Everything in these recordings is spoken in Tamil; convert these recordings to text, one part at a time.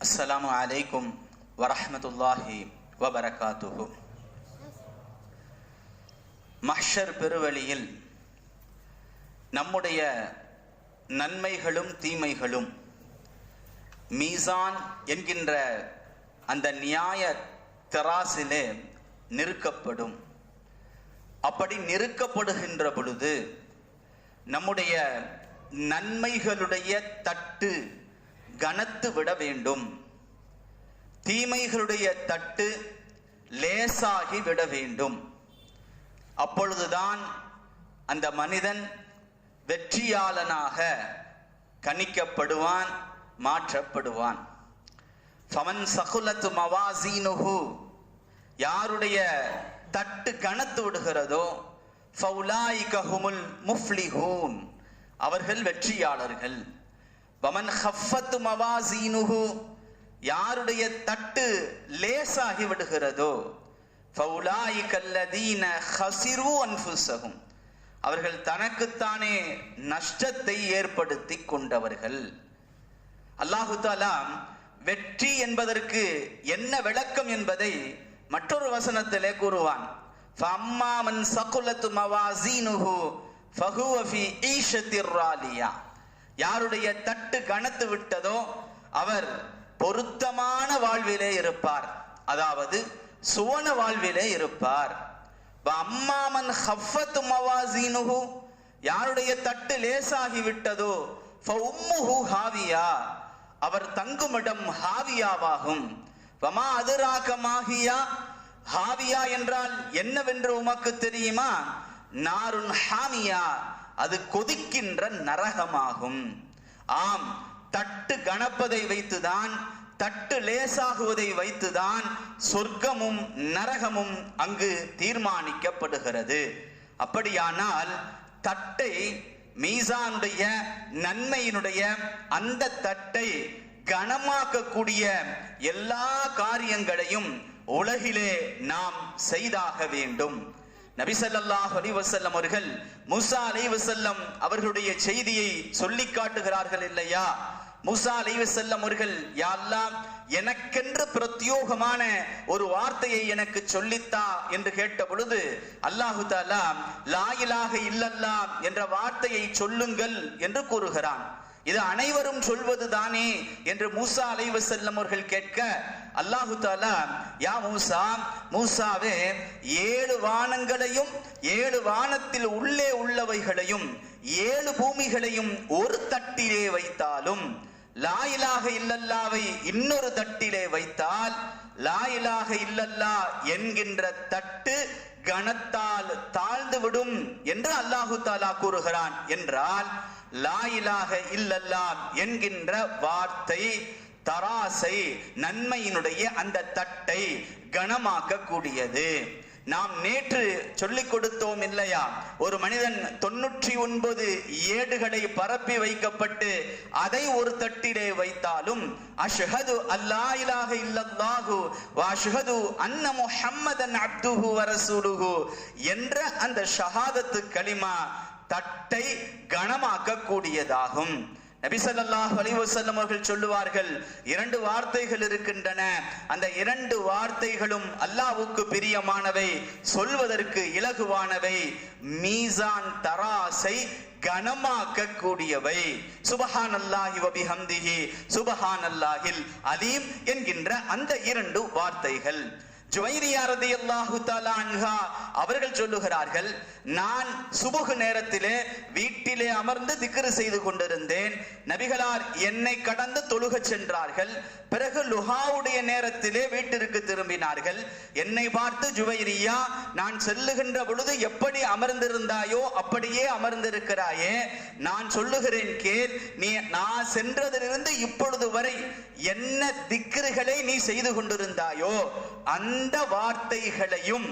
அஸ்ஸலாமு அலைக்கும் வரஹ்மத்துல்லாஹி வபரகாத்துஹு மஹ்ஷர் பெருவழியில் நம்முடைய நன்மைகளும் தீமைகளும் மீசான் என்கின்ற அந்த நியாய தெராசிலே நிறுக்கப்படும் அப்படி நிறுக்கப்படுகின்ற பொழுது நம்முடைய நன்மைகளுடைய தட்டு கனத்து விட வேண்டும். தீமைகளுடைய தட்டு லேசாகி விட வேண்டும். அப்பொழுதுதான் அந்த மனிதன் வெற்றியாளனாக கணிக்கப்படுவான் மாற்றப்படுவான். ஃபமன் சகுலத்து மவாசீனுகு யாருடைய தட்டு கனத்து விடுகிறதோ ஃபவுலாய் கஹுமுல் முஃப்லிஹூன் அவர்கள் வெற்றியாளர்கள். வமன் ஹஃபத்து மவாசீனுகு யாருடைய தட்டு லேசாகி விடுகிறதோ ஃபவுலாயி கல்லதீன ஹசிரு அன்புசகும் அவர்கள் தனக்குத்தானே நஷ்டத்தை ஏற்படுத்தி கொண்டவர்கள். அல்லாஹு தாலாம் வெற்றி என்பதற்கு என்ன விளக்கம் என்பதை மற்றொரு வசனத்திலே கூறுவான். ஃபம்மா மன் சகுலத்து மவாசீனுகு ஃபஹுவ ஃபீ ஈஷத்திர் யாருடைய தட்டு கனத்து விட்டதோ அவர் பொருத்தமான வாழ்விலே இருப்பார். அதாவது சுவன வாழ்விலே இருப்பார். அம்மாமன் ஹஃபத் மவாசீனுஹு யாருடைய தட்டு லேசாகி விட்டதோ ஃபஉம்முஹு ஹாவியா அவர் தங்குமிடம் ஹாவியாவாகும். வமா அதுராக ஹாவியா என்றால் என்னவென்று உமக்கு தெரியுமா? நாருன் ஹாமியா அது கொதிக்கின்ற நரகமாகும். ஆம் தட்டு கணப்பதை வைத்துதான் தட்டு லேசாகுவதை வைத்துதான் சொர்க்கமும் நரகமும் அங்கு தீர்மானிக்கப்படுகிறது. அப்படியானால் தட்டை மீசானுடைய நன்மையினுடைய அந்த தட்டை கனமாக்கக்கூடிய எல்லா காரியங்களையும் உலகிலே நாம் செய்தாக வேண்டும். நபிசல்லாஹ் அலிவசல்லம் அவர்கள் முசா அலைஹி அவர்களுடைய செய்தியை சொல்லி காட்டுகிறார்கள் இல்லையா? முசா அலைஹி அவர்கள் யாரெல்லாம் எனக்கென்று பிரத்யோகமான ஒரு வார்த்தையை எனக்கு சொல்லித்தா? என்று கேட்ட பொழுது அல்லாஹு தாலா லாயிலாக இல்லல்லா என்ற வார்த்தையை சொல்லுங்கள் என்று கூறுகிறான். இது அனைவரும் சொல்வது தானே? என்று மூசா அலைவசல்லம் அவர்கள் கேட்க அல்லாஹு தாலா யா மூசா மூசாவே ஏழு வானங்களையும் ஏழு வானத்தில் உள்ளே உள்ளவைகளையும் ஏழு பூமிகளையும் ஒரு தட்டிலே வைத்தாலும் லாயிலாக இல்லல்லாவை இன்னொரு தட்டிலே வைத்தால் லாயிலாக இல்லல்லா என்கின்ற தட்டு கணத்தால் தாழ்ந்து விடும் என்று அல்லாஹு தாலா கூறுகிறான் என்றால் லாயிலாக இல்லல்லா என்கின்ற வார்த்தை தராசை நன்மையினுடைய அந்த தட்டை கனமாக்க கூடியது நாம் நேற்று சொல்லிக் கொடுத்தோம் இல்லையா? ஒரு மனிதன் தொன்னூற்றி ஒன்பது ஏடுகளை பரப்பி வைக்கப்பட்டு அதை ஒரு தட்டிலே வைத்தாலும் அஷ்ஹது அல்லா இலாக இல்லல்லாஹு வ அன்ன முஹம்மதன் அப்துஹு வ என்ற அந்த ஷஹாதத்து களிமா தட்டை கனமாக்க கூடியதாகும் நபிசல்லாஹ் ஸல்லல்லாஹு அவர்கள் சொல்லுவார்கள் இரண்டு வார்த்தைகள் இருக்கின்றன. அந்த இரண்டு வார்த்தைகளும் அல்லாவுக்கு பிரியமானவை சொல்வதற்கு இலகுவானவை. மீசான் தராசை கனமாக்க கூடியவை சுபஹான் அல்லாஹி வபிஹம்திஹி சுபஹான் அல்லாஹில் அலீம் என்கின்ற அந்த இரண்டு வார்த்தைகள். ஜுவைரியா அன்ஹா அவர்கள் சொல்லுகிறார்கள் நான் சுபுகு நேரத்திலே வீட்டிலே அமர்ந்து திக்ரு செய்து கொண்டிருந்தேன். நபிகளார் என்னை கடந்து தொழுகச் சென்றார்கள். பிறகு லுஹாவுடைய நேரத்திலே வீட்டிற்கு திரும்பினார்கள். என்னை பார்த்து ஜுவைரியா நான் செல்லுகின்ற பொழுது எப்படி அமர்ந்திருந்தாயோ அப்படியே அமர்ந்திருக்கிறாயே. நான் சொல்லுகிறேன் கேள். நீ நான் சென்றதிலிருந்து இப்பொழுது வரை என்ன திக்ருகளை நீ செய்து கொண்டிருந்தாயோ அந்த அந்த வார்த்தைகளையும்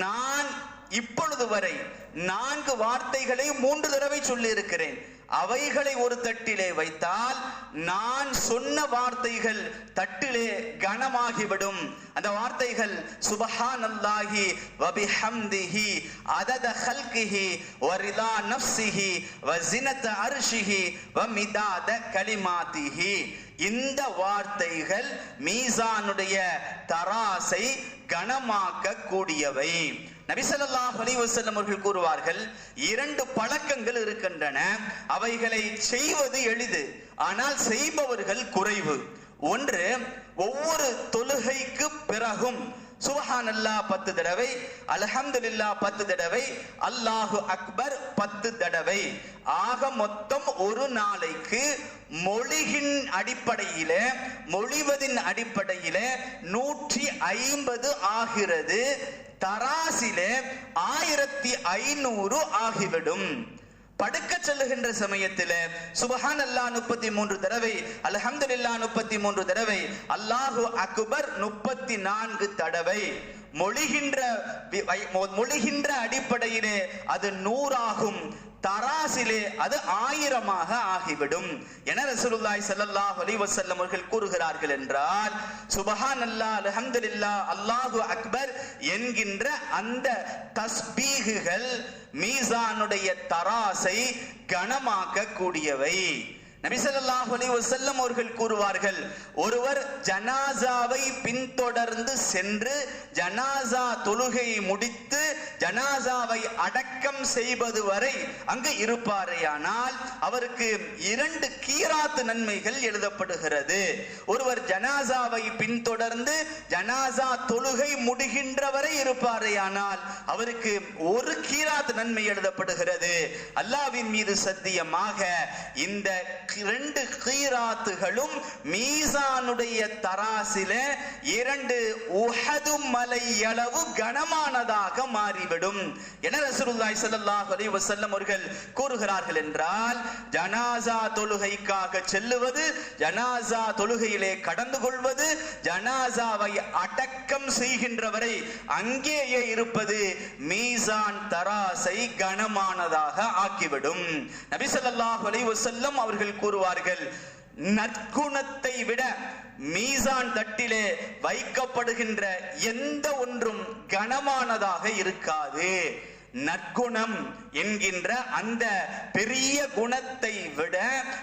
நான் இப்பொழுது வரை நான்கு வார்த்தைகளை மூன்று தடவை சொல்லி இருக்கிறேன் அவைகளை ஒரு தட்டிலே வைத்தால் நான் சொன்ன வார்த்தைகள் தட்டிலே கனமாகிவிடும். அந்த வார்த்தைகள் சுபஹான் அல்லாஹி வபிஹம்திஹி அதத ஹல்கிஹி வரிதா நஃப்சிஹி வசினத அர்ஷிஹி வமிதாத கலிமாத்திஹி. இந்த வார்த்தைகள் மீசானுடைய தராசை கனமாக்க கூடியவை நபிசல்லாஹ் அலிவசல்லம் அவர்கள் கூறுவார்கள் இரண்டு பழக்கங்கள் இருக்கின்றன. அவைகளை செய்வது எளிது ஆனால் செய்பவர்கள் குறைவு. ஒன்று ஒவ்வொரு தொழுகைக்கு பிறகும் சுபஹான் அல்லா பத்து தடவை அல்ஹம்துலில்லா பத்து தடவை அல்லாஹு அக்பர் பத்து தடவை. ஆக மொத்தம் ஒரு நாளைக்கு மொழிகின் அடிப்படையில மொழிவதின் அடிப்படையில நூற்றி ஐம்பது ஆகிறது. தராசில ஆயிரத்தி ஐநூறு ஆகிவிடும். படுக்க செல்லுகின்ற சமயத்தில் சுபஹான் அல்லா முப்பத்தி மூன்று தடவை அலஹம்துல்லா முப்பத்தி மூன்று தடவை அல்லாஹு அக்பர் முப்பத்தி நான்கு தடவை. மொழிகின்ற மொழிகின்ற அடிப்படையிலே அது நூறாகும். தராசிலே அது ஆயிரமாக ஆகிவிடும். என ரசூலுல்லாஹி ஸல்லல்லாஹு அலைஹி வஸல்லம் அவர்கள் கூறுகிறார்கள் என்றால் சுபஹான் அல்லாஹ் அல்ஹம்துலில்லாஹ் அல்லாஹு அக்பர் என்கின்ற அந்த தஸ்பீகுகள் மீசானுடைய தராசை கனமாக்க கூடியவை நபிசல்லாஹ் அலி வசல்லம் அவர்கள் கூறுவார்கள் ஒருவர் ஜனாசாவை பின்தொடர்ந்து சென்று ஜனாசா தொழுகையை முடித்து ஜனாசாவை அடக்கம் செய்வது வரை அங்கு இருப்பாரேயானால் அவருக்கு இரண்டு கீராத்து நன்மைகள் எழுதப்படுகிறது. ஒருவர் ஜனாசாவை பின்தொடர்ந்து ஜனாசா தொழுகை முடிகின்ற வரை இருப்பாரேயானால் அவருக்கு ஒரு கீராத் நன்மை எழுதப்படுகிறது. அல்லாவின் மீது சத்தியமாக இந்த இரண்டு கீராத்துகளும் மீசானுடைய தராசில இரண்டு உஹது மலை அளவு கனமானதாக மாறிவிடும் என ரசூலுல்லாஹி ஸல்லல்லாஹு அலைஹி வஸல்லம் அவர்கள் கூறுகிறார்கள் என்றால் ஜனாசா தொழுகைக்காக செல்லுவது ஜனாசா தொழுகையிலே கடந்து கொள்வது ஜனாசாவை அடக்கம் செய்கின்றவரை அங்கேயே இருப்பது மீசான் தராசை கனமானதாக ஆக்கிவிடும். நபி ஸல்லல்லாஹு அலைஹி வஸல்லம் அவர்கள் கூறுவார்கள். நற்குணத்தை விட மீசான் தட்டிலே வைக்கப்படுகின்ற எந்த ஒன்றும் கனமானதாக இருக்காது. நற்குணம் என்கின்ற அந்த பெரிய குணத்தை விட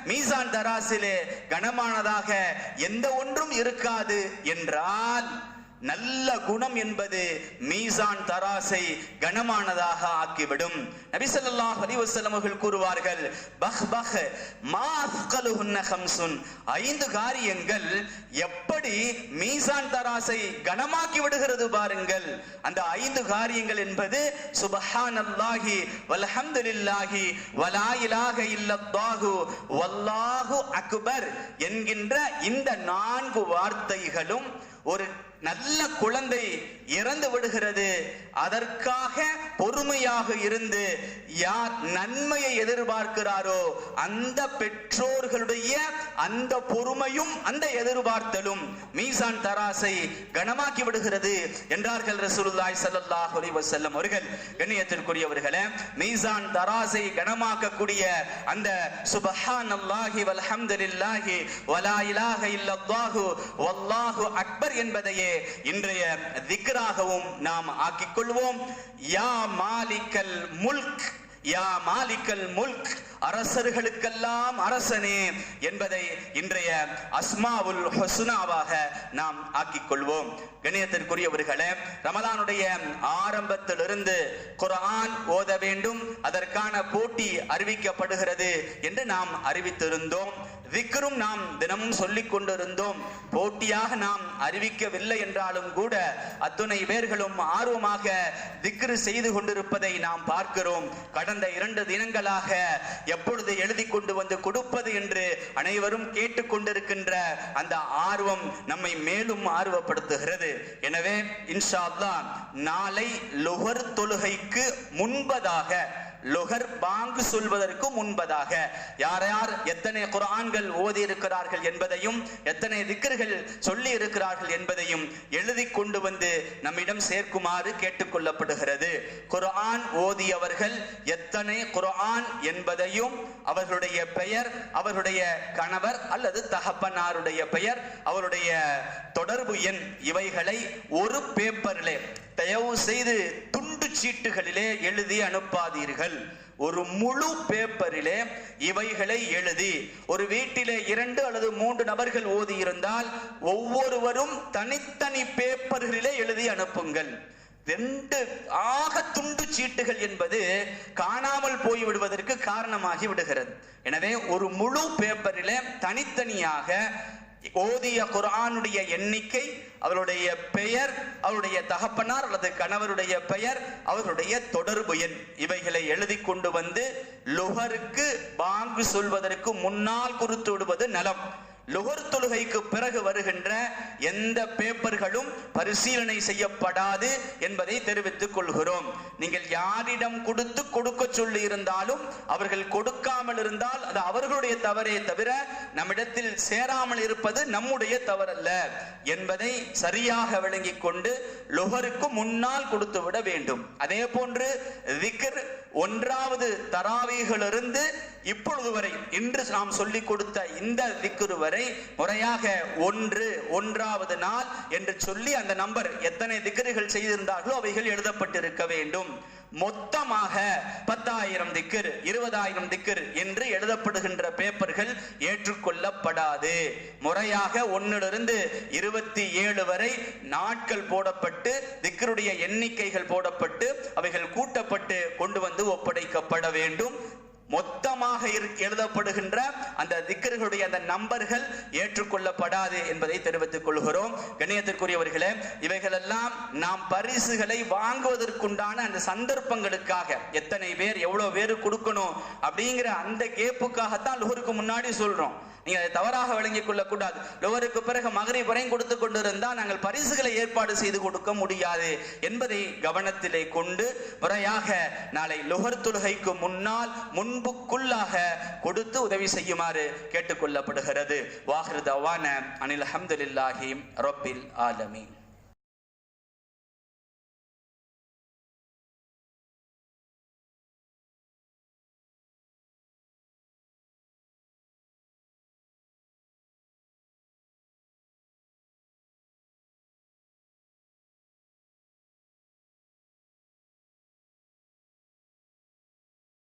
மீசான் தராசிலே கனமானதாக எந்த ஒன்றும் இருக்காது என்றால் நல்ல குணம் என்பது மீசான் தராசை கனமானதாக ஆக்கிவிடும். நபி ஸல்லல்லாஹு அவர்கள் கூறுவார்கள் பஹ் பஹ் மா ஐந்து காரியங்கள் எப்படி மீசான் தராசை கனமாக்கி விடுகிறது பாருங்கள். அந்த ஐந்து காரியங்கள் என்பது சுபஹானல்லாஹி வல்ஹம்துலில்லாஹி வலா இலாஹ இல்லல்லாஹு வல்லாஹு அக்பர் என்கின்ற இந்த நான்கு வார்த்தைகளும் ஒரு நல்ல குழந்தை இறந்து விடுகிறது. அதற்காக பொறுமையாக இருந்து யார் நன்மையை எதிர்பார்க்கிறாரோ அந்த பெற்றோர்களுடைய அந்த பொறுமையும் அந்த எதிர்பார்த்தலும் மீசான் தராசை கனமாக்கி விடுகிறது என்றார்கள் ரசூலுல்லாய் சல்லாஹ் அலி வசல்லம் அவர்கள். கண்ணியத்திற்குரியவர்களே மீசான் தராசை கனமாக்கக்கூடிய அந்த சுபஹானல்லாஹி வல்ஹம்துலில்லாஹி வலா இலாஹ இல்லல்லாஹு வல்லாஹு அக்பர் என்பதையே இன்றைய திக்ராகவும் நாம் ஆக்கிக் கொள்வோம் யா மாலிக்கல் முல்க் யா மாலிக்கல் முல்க் அரசர்களுக்கெல்லாம் அரசனே என்பதை இன்றைய அஸ்மாவுல் ஹசுனாவாக நாம் ஆக்கிக் கொள்வோம் கணியத்திற்குரியவர்களே ரமலானுடைய ஆரம்பத்திலிருந்து குரான் ஓத வேண்டும் அதற்கான போட்டி அறிவிக்கப்படுகிறது என்று நாம் அறிவித்திருந்தோம். விக்ரும் நாம் தினமும் சொல்லிக் கொண்டிருந்தோம். போட்டியாக நாம் அறிவிக்கவில்லை என்றாலும் கூட அத்துணை பேர்களும் ஆர்வமாக திக்ரு செய்து கொண்டிருப்பதை நாம் பார்க்கிறோம். கடந்த இரண்டு தினங்களாக எப்பொழுது எழுதி கொண்டு வந்து கொடுப்பது என்று அனைவரும் கேட்டுக்கொண்டிருக்கின்ற அந்த ஆர்வம் நம்மை மேலும் ஆர்வப்படுத்துகிறது. எனவே இன்ஷா நாளை லுகர் தொழுகைக்கு முன்பதாக லுகர் பாங்கு சொல்வதற்கு முன்பதாக. யார் யார் எத்தனை குரான்கள் ஓதி இருக்கிறார்கள் என்பதையும் எத்தனை திக்கர்கள் சொல்லி இருக்கிறார்கள் என்பதையும் எழுதி கொண்டு வந்து நம்மிடம் சேர்க்குமாறு கேட்டுக்கொள்ளப்படுகிறது. குர்ஆன் ஓதியவர்கள் எத்தனை குரான் என்பதையும் அவர்களுடைய பெயர் அவர்களுடைய கணவர் அல்லது தகப்பனாருடைய பெயர் அவருடைய தொடர்பு எண் இவைகளை ஒரு பேப்பரிலே தயவு செய்து துண்டு சீட்டுகளிலே எழுதி அனுப்பாதீர்கள். ஒரு முழு பேப்பரிலே இவைகளை எழுதி ஒரு வீட்டிலே இரண்டு அல்லது மூன்று நபர்கள் ஓதி இருந்தால் ஒவ்வொருவரும் தனித்தனி பேப்பர்களிலே எழுதி அனுப்புங்கள். ரெண்டு ஆக துண்டு சீட்டுகள் என்பது காணாமல் போய் விடுவதற்கு காரணமாகி விடுகிறது. எனவே ஒரு முழு பேப்பரிலே தனித்தனியாக ஓதிய குரானுடைய எண்ணிக்கை அவருடைய பெயர் அவருடைய தகப்பனார் அல்லது கணவருடைய பெயர் அவருடைய தொடர்பு எண். இவைகளை எழுதி கொண்டு வந்து லுகருக்கு பாங்கு சொல்வதற்கு முன்னால் குறித்து விடுவது நலம். லுகர் தொழுகைக்கு பிறகு வருகின்ற எந்த பேப்பர்களும் பரிசீலனை செய்யப்படாது என்பதை தெரிவித்துக் கொள்கிறோம். நீங்கள் யாரிடம் கொடுத்து கொடுக்க சொல்லி இருந்தாலும் அவர்கள் கொடுக்காமல் இருந்தால் அது அவர்களுடைய தவறே தவிர நம்மிடத்தில் சேராமல் இருப்பது நம்முடைய தவறல்ல என்பதை சரியாக விளங்கிக் கொண்டு லுகருக்கு முன்னால் கொடுத்து விட வேண்டும். அதே போன்று விக்கர் ஒன்றாவது தராவிகளிலிருந்து இப்பொழுது வரை இன்று நாம் சொல்லிக் கொடுத்த இந்த திக்குரு வரை என்பதை முறையாக ஒன்று ஒன்றாவது நாள் என்று சொல்லி அந்த நம்பர் எத்தனை திக்கர்கள் செய்திருந்தார்களோ அவைகள் எழுதப்பட்டிருக்க வேண்டும். மொத்தமாக பத்தாயிரம் திக்கர் இருபதாயிரம் திக்கர் என்று எழுதப்படுகின்ற பேப்பர்கள் ஏற்றுக்கொள்ளப்படாது. முறையாக ஒன்னிலிருந்து இருபத்தி ஏழு வரை நாட்கள் போடப்பட்டு திக்கருடைய எண்ணிக்கைகள் போடப்பட்டு அவைகள் கூட்டப்பட்டு கொண்டு வந்து ஒப்படைக்கப்பட வேண்டும். மொத்தமாக இரு- எழுதப்படுகின்ற அந்த திக்கர்களுடைய அந்த நம்பர்கள் ஏற்றுக்கொள்ளப்படாது என்பதை தெரிவித்துக் கொள்கிறோம். கண்ணியத்திற்குரியவர்களே இவைகளெல்லாம் நாம் பரிசுகளை வாங்குவதற்குண்டான அந்த சந்தர்ப்பங்களுக்காக எத்தனை பேர் எவ்வளவு பேர் கொடுக்கணும் அப்படிங்கிற அந்த கேப்புக்காகத்தான் லுகருக்கு முன்னாடி சொல்றோம். நீங்க அதை தவறாக விளங்கிக் கொள்ளக்கூடாது. லுகருக்கு பிறகு மகரை வரையும் கொடுத்து கொண்டிருந்தால் நாங்கள் பரிசுகளை ஏற்பாடு செய்து கொடுக்க முடியாது என்பதை கவனத்திலே கொண்டு முறையாக நாளை லுகர் தொழுகைக்கு முன்னால் முன்புக்குள்ளாக கொடுத்து உதவி செய்யுமாறு கேட்டுக்கொள்ளப்படுகிறது. வாகிருதவான அனில் அஹமதுல்லாஹிம் ரொப்பில் ஆலமீன்.